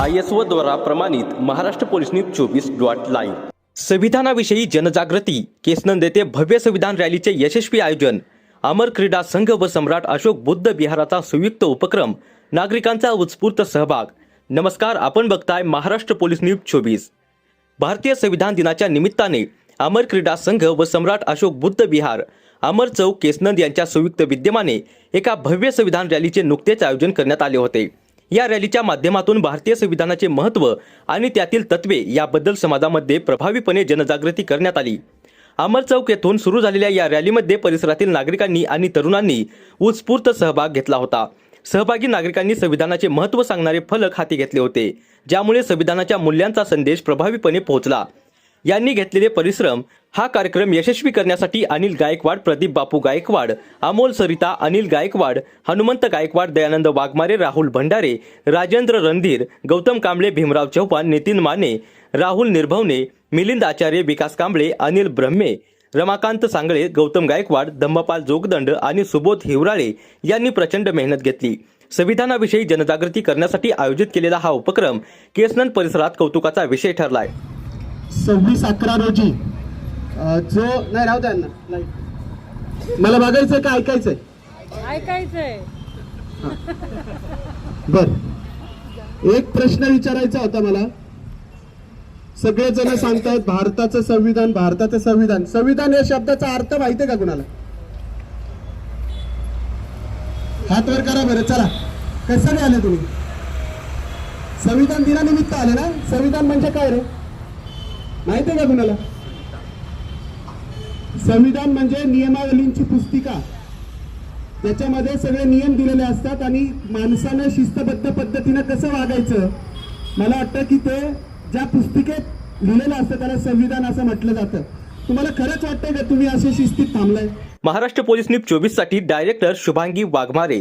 I S O द्वारा प्रमाणित Maharashtra police news चोवीस डॉट लाईव्ह. संविधानाविषयी जनजागृती केसनंद येथे भव्य संविधान रॅलीचे यशस्वी आयोजन अमर क्रीडा संघ व सम्राट अशोक बुद्ध विहाराचा संयुक्त उपक्रम नागरिकांचा उत्स्फूर्त सहभाग. नमस्कार आपण बघताय महाराष्ट्र पोलीस न्यूज चोवीस. भारतीय संविधान दिनाच्या निमित्ताने अमर क्रीडा संघ व सम्राट अशोक बुद्ध बिहार अमर चौक केसनंद यांच्या संयुक्त विद्यमाने एका भव्य संविधान रॅलीचे नुकतेच आयोजन करण्यात आले होते. या रॅलीच्या माध्यमातून भारतीय संविधानाचे महत्त्व आणि त्यातील तत्वे याबद्दल समाजामध्ये प्रभावीपणे जनजागृती करण्यात आली. अमर चौक येथून सुरू झालेल्या या रॅलीमध्ये परिसरातील नागरिकांनी आणि तरुणांनी उत्स्फूर्त सहभाग घेतला होता. सहभागी नागरिकांनी संविधानाचे महत्त्व सांगणारे फलक हाती घेतले होते ज्यामुळे संविधानाच्या मूल्यांचा संदेश प्रभावीपणे पोहोचला. यांनी घेतलेले परिश्रम हा कार्यक्रम यशस्वी करण्यासाठी अनिल गायकवाड प्रदीप बापू गायकवाड अमोल सरिता अनिल गायकवाड हनुमंत गायकवाड दयानंद वाघमारे राहुल भंडारे राजेंद्र रणधीर गौतम कांबळे भीमराव चव्हाण नितीन माने राहुल निर्भवने मिलिंद आचार्य विकास कांबळे अनिल ब्रह्मे रमाकांत सांगळे गौतम गायकवाड धम्मपाल जोगदंड आणि सुबोध हिवराळे यांनी प्रचंड मेहनत घेतली. संविधानाविषयी जनजागृती करण्यासाठी आयोजित केलेला हा उपक्रम केसनंद परिसरात कौतुकाचा विषय ठरलाय. सव्वीस अकरा रोजी. जो नाही राहू द्या ना नाही. मला बघायचंय का ऐकायचंय? ऐकायचंय. बर. एक प्रश्न विचारायचा होता मला. सगळेजण सांगतायत भारताचं संविधान भारताचं संविधान. संविधान या शब्दाचा अर्थ माहितीये का कुणाला? हात वर करा बरं चला. कशाने आले तुम्ही? संविधान दिनानिमित्त आले ना? संविधान म्हणजे काय रे? माहितीये का कुणाला? संविधान म्हणजे नियमावलींची पुस्तिका. त्याच्यामध्ये सगळे नियम दिलेले असतात आणि माणसानं शिस्तबद्ध पद्धतीनं कसं वागायचं? मला वाटतं की ते ज्या पुस्तिकेत लिहिलेलं असतं त्याला संविधान असं म्हटलं जातं. तुम्हाला खरंच वाटतंय का तुम्ही असे शिस्तीत थांबलाय? महाराष्ट्र पोलीस न्यूज चोवीससाठी डायरेक्टर शुभांगी वाघमारे